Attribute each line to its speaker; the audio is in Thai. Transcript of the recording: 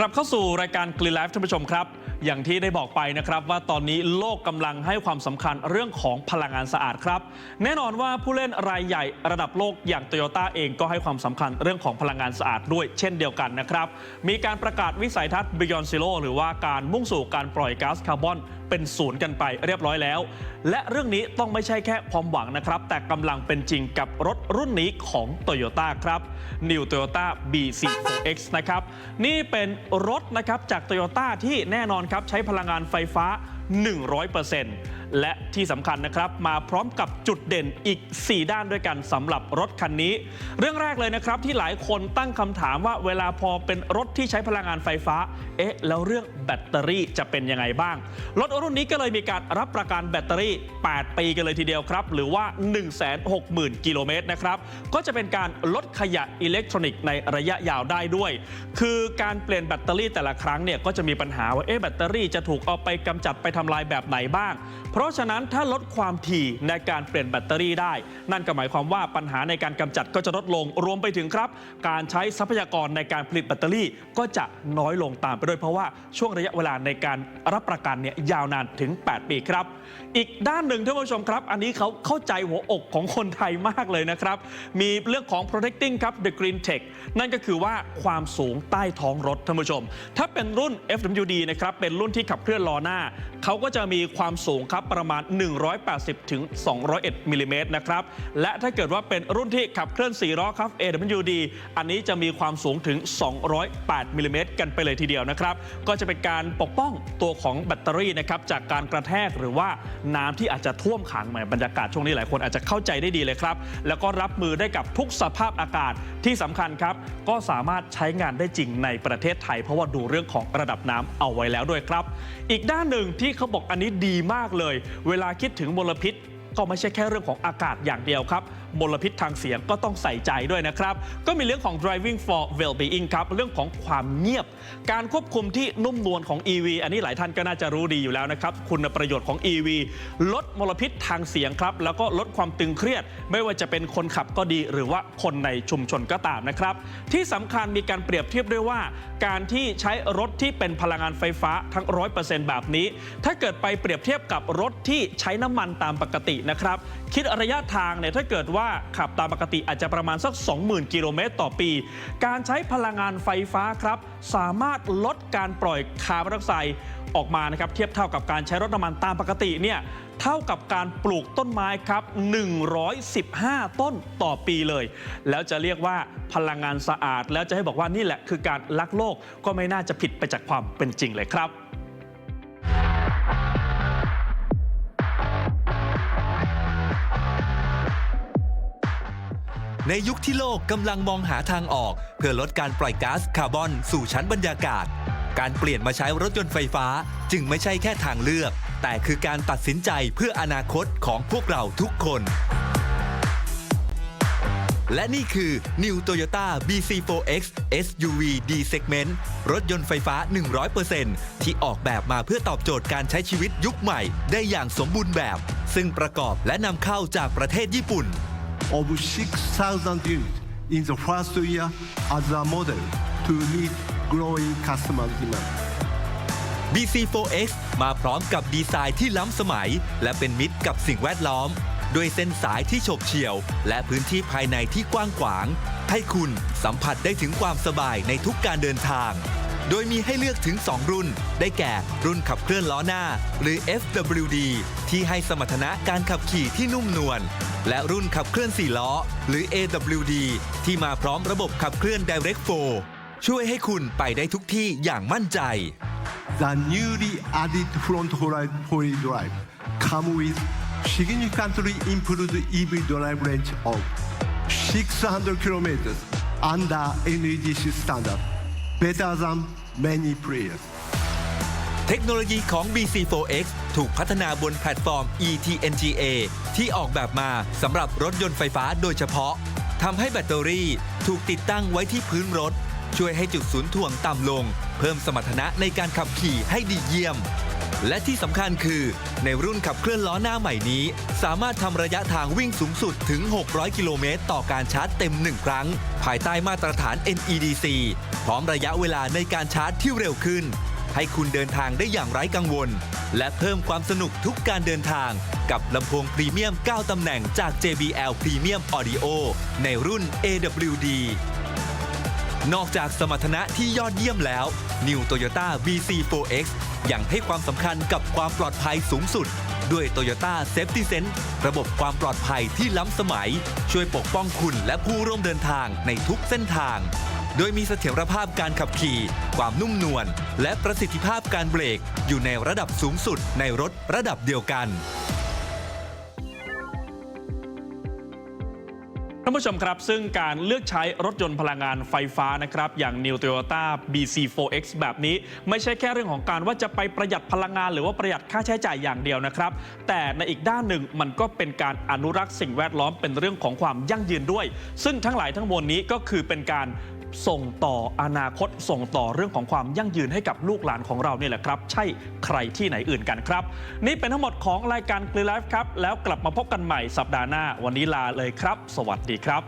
Speaker 1: กลับเข้าสู่รายการกลีไลฟ์ท่านผู้ชมครับ อย่างที่ได้บอกไปนะครับว่าตอนนี้โลกกำลังให้ความสำคัญเรื่องของพลังงานสะอาดครับ แน่นอนว่าผู้เล่นรายใหญ่ระดับโลกอย่างโตโยต้าเองก็ให้ความสำคัญเรื่องของพลังงานสะอาดด้วยเช่นเดียวกันนะครับ มีการประกาศวิสัยทัศน์ Beyond Zero หรือว่าการมุ่งสู่การปล่อยก๊าซคาร์บอนเป็นศูนย์กันไปเรียบร้อยแล้ว และเรื่องนี้ต้องไม่ใช่แค่ความหวังนะครับ แต่กำลังเป็นจริงกับรถรุ่นนี้ของ Toyota ครับ New Toyota BC4X นะครับ นี่เป็นรถนะครับจาก Toyota ที่แน่นอนครับใช้พลังงานไฟฟ้า 100% และที่สำคัญนะครับมาพร้อมกับจุดเด่นอีก 4 ด้านด้วยกันสำหรับรถคันนี้ เรื่องแรกเลยนะครับที่หลายคนตั้งคำถามว่าเวลาพอเป็นรถที่ใช้พลังงานไฟฟ้า เอ๊ะ แล้วเรื่องแบตเตอรี่จะเป็นยังไงบ้าง รถรุ่นนี้ก็เลยมีการรับประกันแบตเตอรี่ 8 ปีกันเลยทีเดียวครับ หรือว่า 160,000 กิโลเมตรนะครับ ก็จะเป็นการลดขยะอิเล็กทรอนิกส์ในระยะยาวได้ด้วย คือการเปลี่ยนแบตเตอรี่แต่ละครั้งเนี่ยก็จะมีปัญหาว่าเอ๊ะแบตเตอรี่จะถูกเอาไปกำจัดไปทำลายแบบไหนบ้างเราะฉะนั้นถ้าลดความถี่ในการเปลี่ยนแบตเตอรี่ได้ นั่นก็หมายความว่าปัญหาในการกำจัดก็จะลดลงรวมไปถึงครับ การใช้ทรัพยากรในการผลิตแบตเตอรี่ก็จะน้อยลงตามไปด้วยเพราะว่าช่วงระยะเวลาในการรับประกันเนี่ยยาวนานถึง 8 ปีครับอีกด้านหนึ่งท่านผู้ชมครับ อันนี้เขาเข้าใจหัวอกของคนไทยมากเลยนะครับ มีเรื่องของ protecting ครับ the green tech นั่นก็คือว่าความสูงใต้ท้องรถท่านผู้ชม ถ้าเป็นรุ่น FWD นะครับ เป็นรุ่นที่ขับเคลื่อนล้อหน้า เขาก็จะมีความสูงครับประมาณ 180ถึง201มิลลิเมตรนะครับ และถ้าเกิดว่าเป็นรุ่นที่ขับเคลื่อน4ล้อครับ AWD อันนี้จะมีความสูงถึง 208มิลลิเมตรกันไปเลยทีเดียวนะครับ ก็จะเป็นการปกป้องตัวของแบตเตอรี่นะครับจากการกระแทกหรือว่าน้ำที่อาจจะท่วมขังใหมือนบรรยากาศช่วงนี้หลายคนอาจจะเข้าใจได้ดีเลยครับ แล้วก็รับมือได้กับทุกสภาพอากาศที่สำคัญครับ ก็สามารถใช้งานได้จริงในประเทศไทย เพราะว่าดูเรื่องของระดับน้ำเอาไว้แล้วด้วยครับ อีกด้านหนึ่งที่เขาบอกอันนี้ดีมากเลย เวลาคิดถึงมลพิษก็ไม่ใช่แค่เรื่องของอากาศอย่างเดียวครับ มลพิษทางเสียงก็ต้องใส่ใจด้วยนะครับ ก็มีเรื่องของ driving for well-being ครับ เรื่องของความเงียบ การควบคุมที่นุ่มนวลของ EV อันนี้หลายท่านก็น่าจะรู้ดีอยู่แล้วนะครับ คุณประโยชน์ของ EV ลดมลพิษทางเสียงครับ แล้วก็ลดความตึงเครียด ไม่ว่าจะเป็นคนขับก็ดี หรือว่าคนในชุมชนก็ตามนะครับ ที่สำคัญมีการเปรียบเทียบด้วยว่า การที่ใช้รถที่เป็นพลังงานไฟฟ้าทั้ง 100%แบบนี้ ถ้าเกิดไปเปรียบเทียบกับรถที่ใช้น้ำมันตามปกตินะครับ คิดระยะทางเนี่ยถ้าเกิดว่าว่าขับตามปกติอาจจะประมาณสัก 20,000 กิโลเมตรต่อปี การใช้พลังงานไฟฟ้าครับ สามารถลดการปล่อยคาร์บอนไดออกไซด์ออกมานะครับเทียบเท่ากับการใช้รถน้ำมันตามปกติเนี่ยเท่ากับการปลูกต้นไม้ครับ 115 ต้นต่อปีเลย แล้วจะเรียกว่าพลังงานสะอาด แล้วจะให้บอกว่านี่แหละคือการรักโลกก็ไม่น่าจะผิดไปจากความเป็นจริงเลยครับ
Speaker 2: ในยุคที่โลกกำลังมองหาทางออก เพื่อลดการปล่อยก๊าซคาร์บอนสู่ชั้นบรรยากาศ การเปลี่ยนมาใช้รถยนต์ไฟฟ้าจึงไม่ใช่แค่ทางเลือก แต่คือการตัดสินใจเพื่ออนาคตของพวกเราทุกคนและนี่คือ New Toyota BC4X SUV D Segment รถยนต์ไฟฟ้า 100%ที่ออกแบบมาเพื่อตอบโจทย์การใช้ชีวิตยุคใหม่ ได้อย่างสมบูรณ์แบบ ซึ่งประกอบและนำเข้าจากประเทศญี่ปุ่น
Speaker 3: of 6,000 units in the first year as a model to meet growing customer demand.
Speaker 2: BC4X มาพร้อมกับดีไซน์ที่ล้ำสมัย และเป็นมิตรกับสิ่งแวดล้อม ด้วยเส้นสายที่ฉบเฉี่ยว และพื้นที่ภายในที่กว้างขวาง ให้คุณสัมผัสได้ถึงความสบายในทุกการเดินทาง โดยมีให้เลือกถึง 2 รุ่น ได้แก่ รุ่นขับเคลื่อนล้อหน้า หรือ FWD ที่ให้สมรรถนะการขับขี่ที่นุ่มนวล และรุ่นขับเคลื่อน 4 ล้อ หรือ AWD ที่มาพร้อมระบบขับเคลื่อน Direct 4 ช่วยให้คุณไปได้ทุกที่อย่างมั่นใจ
Speaker 3: The newly added front four-wheel drive come with significantly improved EV drive range of 600 kilometers under NEDC standard, better than many players.
Speaker 2: เทคโนโลยีของ BC4X ถูกพัฒนาบนแพลตฟอร์ม ETNGA ที่ออกแบบมาสำหรับรถยนต์ไฟฟ้าโดยเฉพาะทำให้แบตเตอรี่ถูกติดตั้งไว้ที่พื้นรถ ช่วยให้จุดศูนย์ถ่วงต่ำลง เพิ่มสมรรถนะในการขับขี่ให้ดีเยี่ยม และที่สำคัญคือในรุ่นขับเคลื่อนล้อหน้าใหม่นี้ สามารถทำระยะทางวิ่งสูงสุดถึง 600 กิโลเมตร ต่อการชาร์จเต็ม 1 ครั้ง ภายใต้มาตรฐาน NEDC พร้อมระยะเวลาในการชาร์จที่เร็วขึ้น ให้คุณเดินทางได้อย่างไร้กังวล และเพิ่มความสนุกทุกการเดินทาง กับลำโพงพรีเมียม 9 ตำแหน่งจาก JBL Premium Audio ในรุ่น AWD นอกจากสมรรถนะที่ยอดเยี่ยมแล้ว New Toyota BC4X ยังให้ความสำคัญกับความปลอดภัยสูงสุด ด้วย Toyota Safety Sense ระบบความปลอดภัยที่ล้ำสมัย ช่วยปกป้องคุณและผู้ร่วมเดินทางในทุกเส้นทาง โดยมีเสถียรภาพการขับขี่ ความนุ่มนวลและประสิทธิภาพการเบรก อยู่ในระดับสูงสุดในรถระดับเดียวกัน
Speaker 1: ท่านผู้ชมครับ ซึ่งการเลือกใช้รถยนต์พลังงานไฟฟ้านะครับ อย่าง New Toyota BC4X แบบนี้ ไม่ใช่แค่เรื่องของการว่าจะไปประหยัดพลังงาน หรือว่าประหยัดค่าใช้จ่ายอย่างเดียวนะครับ แต่ในอีกด้านหนึ่งมันก็เป็นการอนุรักษ์สิ่งแวดล้อมเป็นเรื่องของความยั่งยืนด้วย ซึ่งทั้งหลายทั้งมวลนี้ก็คือเป็นการส่งต่ออนาคตส่งต่อเรื่องของความยั่งยืนให้กับลูกหลานของเราเนี่แหละครับ ใช่ใครที่ไหนอื่นกันครับ นี่เป็นทั้งหมดของรายการ Clear Life ครับ แล้วกลับมาพบกันใหม่สัปดาห์หน้า วันนี้ลาเลยครับ สวัสดีครับ